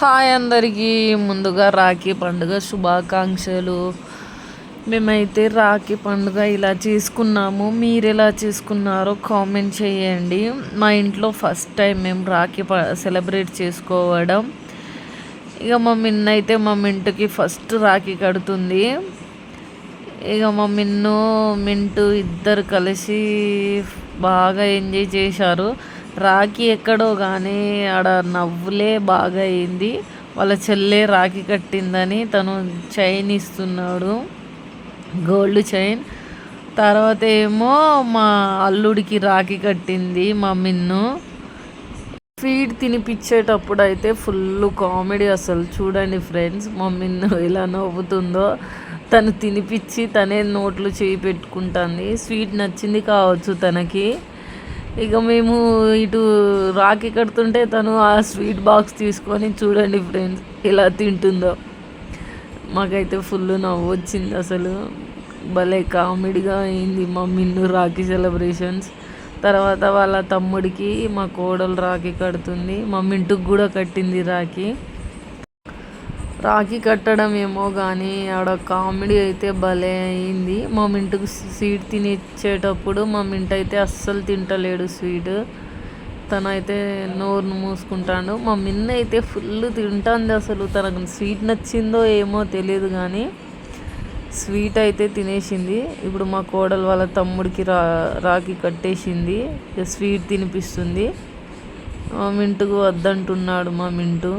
Hi అందరికీ. ముందుగా రాఖీ పండుగ శుభాకాంక్షలు. మేమైతే రాఖీ పండుగ ఇలా చేసుకున్నాము. మీరు ఎలా చేసుకున్నారో కామెంట్ చేయండి. మా ఇంట్లో ఫస్ట్ టైం మేము రాఖీ ప సెలబ్రేట్ చేసుకోవడం. ఇక మా మిన్న అయితే మా మింటుకి ఫస్ట్ రాఖీ కడుతుంది. ఇక మా మిన్ను మింటు ఇద్దరు కలిసి బాగా ఎంజాయ్ చేశారు. రాఖీ ఎక్కడో కానీ ఆడ నవ్వులే బాగా అయింది వాళ్ళ చెల్లె రాఖీ కట్టిందని తను చైన్ ఇస్తున్నాడు. Gold chain. తర్వాత ఏమో మా అల్లుడికి రాఖీ కట్టింది మా మిన్ను. ఫీడ్ తినిపించేటప్పుడు అయితే ఫుల్ కామెడీ అసలు. చూడండి ఫ్రెండ్స్ మా మిన్ను ఎలా నవ్వుతుందో. తను తినిపించి తనే నోట్లు చేయి పెట్టుకుంటుంది. స్వీట్ నచ్చింది కావచ్చు తనకి. ఇక మేము ఇటు రాఖీ కడుతుంటే తను ఆ స్వీట్ బాక్స్ తీసుకొని చూడండి ఫ్రెండ్స్ ఎలా తింటుందో. మాకైతే ఫుల్ నవ్వు వచ్చింది అసలు. భలే కామెడీగా అయింది మా మిన్ను రాఖీ సెలబ్రేషన్స్. తర్వాత వాళ్ళ తమ్ముడికి మా కోడలు రాఖీ కడుతుంది. మా మింటుకు కూడా కట్టింది రాఖీ. రాఖీ కట్టడం ఏమో కానీ ఆడ కామెడీ అయితే భలే అయింది. మా మింటుకు స్వీట్ తినిచ్చేటప్పుడు మా మింట అయితే అస్సలు తింటలేడు స్వీట్. తనైతే నోరును మూసుకుంటాడు. మా మిన్న అయితే ఫుల్ తింటుంది అసలు. తనకు స్వీట్ నచ్చిందో ఏమో తెలియదు కానీ స్వీట్ అయితే తినేసింది. ఇప్పుడు మా కోడలు వాళ్ళ తమ్ముడికి రా రాఖీ కట్టేసింది. స్వీట్ తినిపిస్తుంది. మా మింటుకు వద్దంటున్నాడు మా మింటు.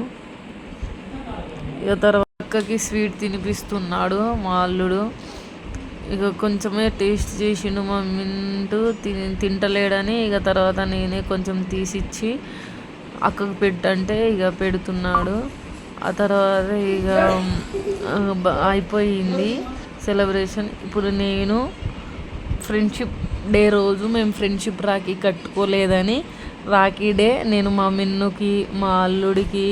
ఇక తర్వాత అక్కకి స్వీట్ తినిపిస్తున్నాడు మా అల్లుడు. ఇక కొంచెమే టేస్ట్ చేసిండు మా మింటు తిని తింటలేడని ఇక తర్వాత నేనే కొంచెం తీసిచ్చి అక్కకు పెట్టంటే ఇక పెడుతున్నాడు. ఆ తర్వాత ఇక అయిపోయింది సెలబ్రేషన్. ఇప్పుడు నేను ఫ్రెండ్షిప్ డే రోజు మేము ఫ్రెండ్షిప్ రాఖీ కట్టుకోలేదని రాఖీ డే నేను మా మిన్నుకి మా అల్లుడికి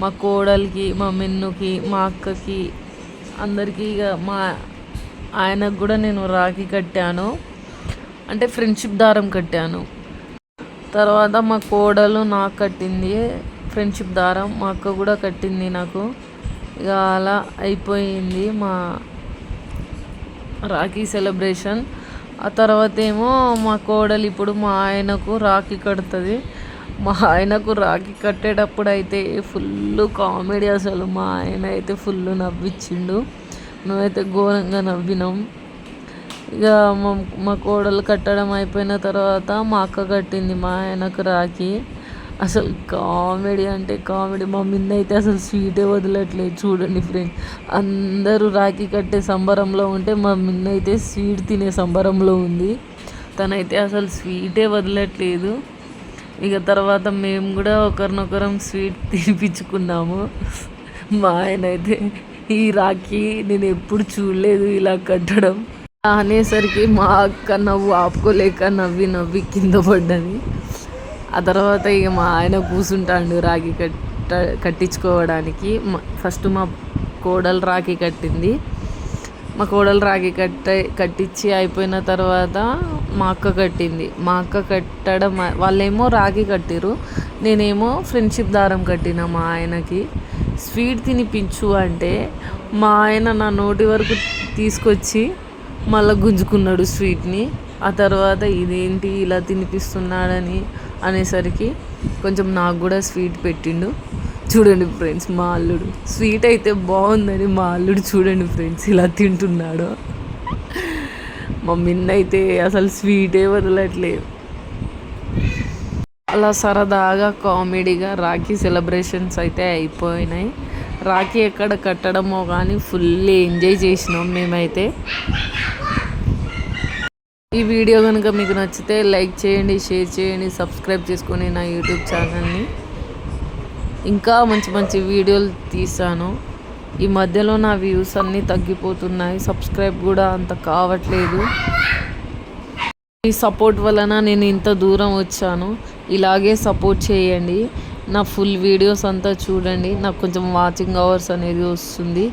మా కోడలికి మా మిన్నుకి మా అక్కకి అందరికీ ఇక మా ఆయనకు కూడా నేను రాఖీ కట్టాను. అంటే ఫ్రెండ్షిప్ దారం కట్టాను. తర్వాత మా కోడలు నాకు కట్టింది ఫ్రెండ్షిప్ దారం మా అక్క కూడా కట్టింది నాకు. ఇక అలా అయిపోయింది మా రాఖీ సెలబ్రేషన్. ఆ తర్వాత ఏమో మా కోడలు ఇప్పుడు మా ఆయనకు రాఖీ కడుతుంది. మా ఆయనకు రాఖీ కట్టేటప్పుడు అయితే ఫుల్ కామెడీ అసలు. మా ఆయన అయితే ఫుల్ నవ్విచ్చిండు. నువ్వైతే ఘోరంగా నవ్వినాం. ఇక మా మా కోడలు కట్టడం అయిపోయిన తర్వాత మా అక్క కట్టింది మా ఆయనకు రాఖీ. అసలు కామెడీ అంటే కామెడీ. మా మిన్న అయితే అసలు స్వీటే వదలట్లేదు చూడండి ఫ్రెండ్స్. అందరూ రాఖీ కట్టే సంబరంలో ఉంటే మా మిన్న అయితే స్వీట్ తినే సంబరంలో ఉంది. తనైతే అసలు స్వీటే వదలట్లేదు. ఇక తర్వాత మేము కూడా ఒకరినొకరం స్వీట్ తినిపించుకున్నాము. మా ఆయన అయితే ఈ రాఖీ నేను ఎప్పుడు చూడలేదు ఇలా కట్టడం. అనేసరికి మా అక్క నవ్వు ఆపుకోలేక నవ్వి నవ్వి కింద పడ్డది. ఆ తర్వాత ఇక మా ఆయన కూర్చుంటాడు రాఖీ కట్ట కట్టించుకోవడానికి. ఫస్ట్ మా కోడలు రాఖీ కట్టింది. మా కోడలు రాఖీ కట్ట కట్టించి అయిపోయిన తర్వాత మా అక్క కట్టింది. మా అక్క కట్టడం వాళ్ళేమో రాగి కట్టిరు నేనేమో ఫ్రెండ్షిప్ దారం కట్టిన మా ఆయనకి. స్వీట్ తినిపించు అంటే మా ఆయన నా నోటి వరకు తీసుకొచ్చి మళ్ళీ గుంజుకున్నాడు స్వీట్ని. ఆ తర్వాత ఇదేంటి ఇలా తినిపిస్తున్నాడని అనేసరికి కొంచెం నాకు కూడా స్వీట్ పెట్టిండు. చూడండి ఫ్రెండ్స్ మా అల్లుడు. స్వీట్ అయితే బాగుందని మా అల్లుడు చూడండి ఫ్రెండ్స్ ఇలా తింటున్నాడు. మా మిన్న అయితే అసలు స్వీటే వదలట్లేదు. అలా సరదాగా కామెడీగా రాఖీ సెలబ్రేషన్స్ అయితే అయిపోయినాయి. రాఖీ ఎక్కడ కట్టడమో కానీ ఫుల్ ఎంజాయ్ చేసినాం మేమైతే. ఈ వీడియో కనుక మీకు నచ్చితే లైక్ చేయండి షేర్ చేయండి సబ్స్క్రైబ్ చేసుకొని నా యూట్యూబ్ ఛానల్ని. ఇంకా మంచి మంచి వీడియోలు తీసాను ఈ మధ్యలో నా వ్యూస్ అన్నీ తగ్గిపోతున్నాయి. సబ్స్క్రైబ్ కూడా అంత కావట్లేదు. ఈ సపోర్ట్ వలన నేను ఇంత దూరం వచ్చాను. ఇలాగే సపోర్ట్ చేయండి. నా ఫుల్ వీడియోస్ అంతా చూడండి. నాకు కొంచెం వాచింగ్ అవర్స్ అనేది వస్తుంది.